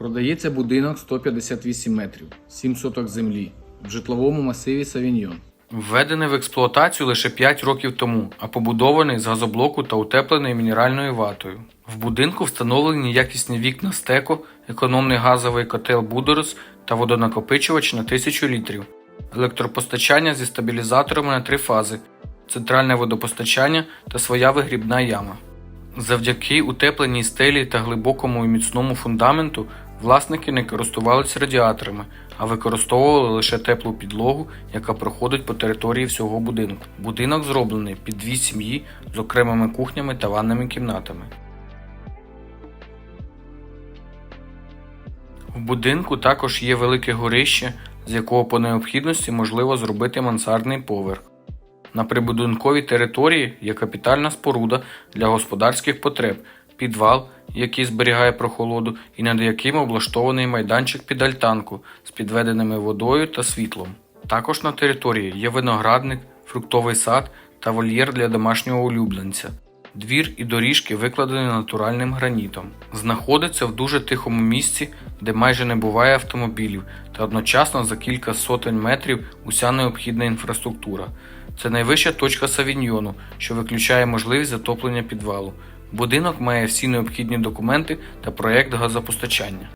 Продається будинок 158 метрів, 7 соток землі в житловому масиві Савіньйон. Введений в експлуатацію лише 5 років тому, а побудований з газоблоку та утеплений мінеральною ватою. В будинку встановлені якісні вікна стеко, економний газовий котел Будорос та водонакопичувач на 1000 літрів, електропостачання зі стабілізаторами на три фази, центральне водопостачання та своя вигрібна яма. Завдяки утепленій стелі та глибокому і міцному фундаменту власники не користувалися радіаторами, а використовували лише теплу підлогу, яка проходить по території всього будинку. Будинок зроблений під дві сім'ї з окремими кухнями та ванними кімнатами. В будинку також є велике горище, з якого по необхідності можливо зробити мансардний поверх. На прибудинковій території є капітальна споруда для господарських потреб, підвал, який зберігає прохолоду, і над яким облаштований майданчик під альтанку з підведеними водою та світлом. Також на території є виноградник, фруктовий сад та вольєр для домашнього улюбленця. Двір і доріжки викладені натуральним гранітом. Знаходиться в дуже тихому місці, де майже не буває автомобілів, та одночасно за кілька сотень метрів уся необхідна інфраструктура. Це найвища точка Савіньйону, що виключає можливість затоплення підвалу. Будинок має всі необхідні документи та проєкт газопостачання.